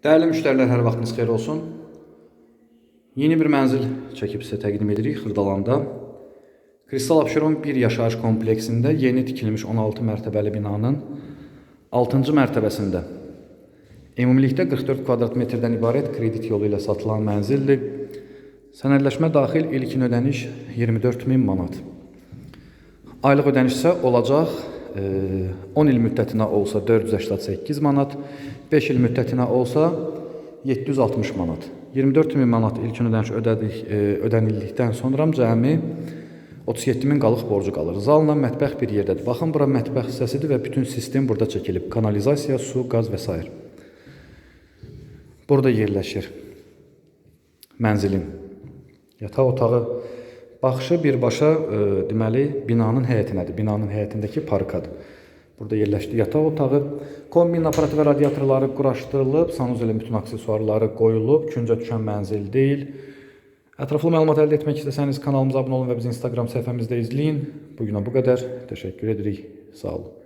Dəyərli müştərilər, hər vaxtınız xeyir olsun. Yeni bir mənzil çəkib sizə təqdim edirik Xırdalanda. Kristal Abşeron 1 yaşayış kompleksində yeni tikilmiş 16 mərtəbəli binanın 6-cı mərtəbəsində ümumilikdə 44 kvadrat metrdən ibarət kredit yolu ilə satılan mənzildir. Sənədləşmə daxil ilkin ödəniş 24 min manat. Aylıq ödəniş isə olacaq 10 il müddətinə olsa 488 manat, 5 il müddətinə olsa 760 manat. 24 min manat ilkin ödəniş ödədik, e, ödənildikdən sonra cəmi 37 min qalıq borcu qalır. Zalla mətbəx bir yerdədir. Baxın bura mətbəx hissəsidir və bütün sistem burada çəkilib. Kanalizasiya, su, qaz və s. Burada yerləşir mənzilin yataq otağı. Baxışı birbaşa e, deməli binanın həyətinədir. Binanın həyətindəki parkadır. Burada yerləşdi yataq otağı. Kombin aparatı və radiatorları quraşdırılıb, sanuzelin bütün aksesuarları qoyulub, küncə düşən mənzil deyil. Ətraflı məlumat əldə etmək istəsəniz kanalımıza abunə olun və bizi Instagram səhifəmizdə izləyin. Bu günə bu qədər. Təşəkkür edirik. Sağ olun.